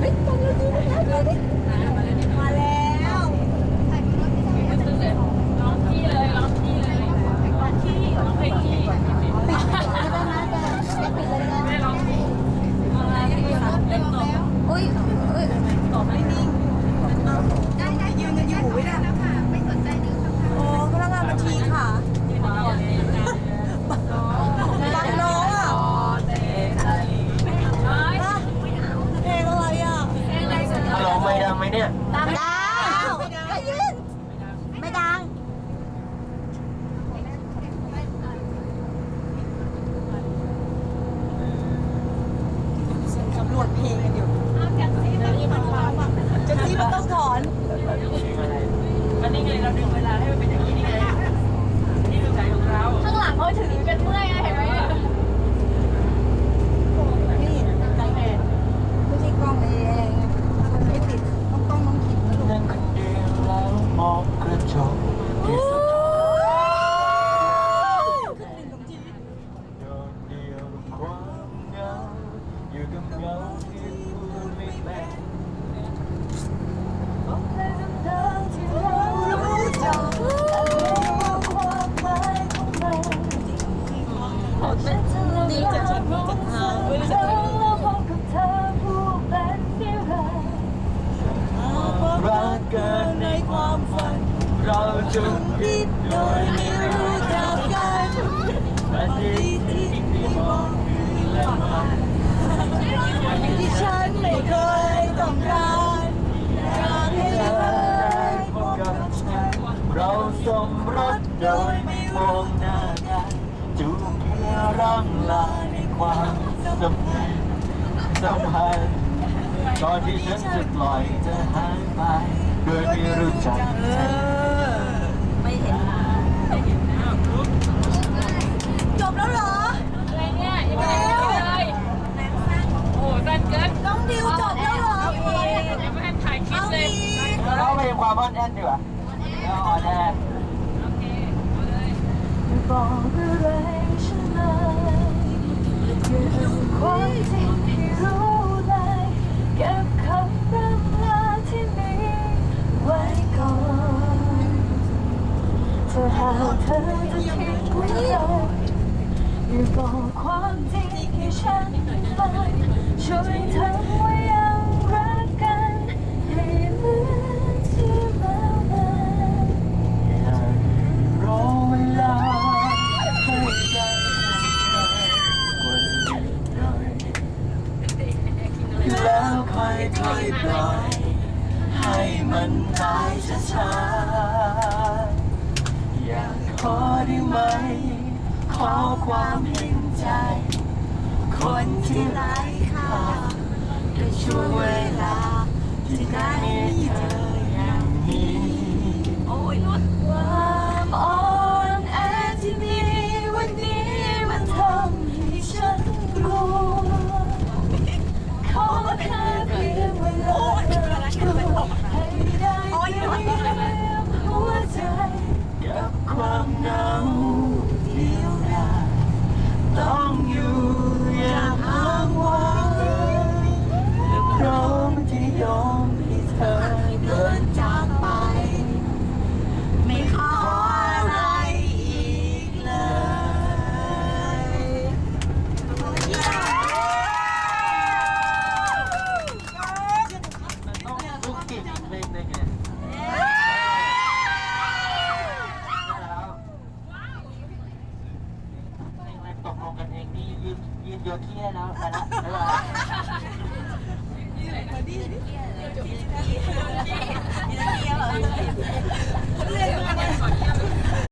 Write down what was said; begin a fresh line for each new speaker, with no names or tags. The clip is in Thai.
どうもありがとうございまし
た。 ดั
งได้
ยิ
นไม่ดัง สำรวจเพลงกันอยู่จะซีมันต้องถอน
มันนี้ไงเราดึงเวลาให้มันเป็นอย่างนี้นี่ไงนี่คือใจของเรา
ข้างหลังเขาถือกันเมื่อยนะเห็นไหม
นี่ใจแอนไม่ใช่กล้องเองมันไม่ติดต้องต้องน้องขิมนะลูก
นั่งคนเดียวแล้วมองกระจกที่สุดโดดเดียวความเหงาอยู่กับเงาที่พูดไม่เป็น
นี่จะชนจะทางไม่รู้จะ
รักเกินในความฝัน เรา จึงผิดโดยไม่รู้จักกันที่ที่ที่มองคือแรงพัน
ที่ฉันไม่เคยต้องการอยากให้
เธอ
อ
ได้พบกับฉันเราสมรสโดยไม่มองหน้ากันจูบเพื่อร่ำลาในความสัมพันธ์สัมพันธ์ก่อนที่ฉันจะปล่อยเธอหายไปโดยไม่รู้จักเธอ
ไม่เห็นจบแล้วเหรอ
อะไรเนี่ยยังไม่ได้เลยโอ้สั้นเกิน
น้องดิวจบแล้วเหรอ
ยังไม่ทันถ่ายคลิป
เอา
เลย
อีก
เราเล่าเพลงความอ่อ นดีกว่าแล้วออ
เคเอาเลย
บอกอะไรฉันเลยคือความจริงที่รู้เลยเก็บคำรำลาที่มีไว้ก่อนถ้าหากเธอจะทิ้งไว้เลยอย่าบอกความจริงให้ฉันฟังช่วย
แล้วค่อยปล่อยให้มันตายช้าๆอยากขอได้ไหม ขอความเห็นใจ คนที่ไร้ค่าในช่วงเวลา ยืน
ยื
นโยนขี้ได้แล้วไปละบ๊าย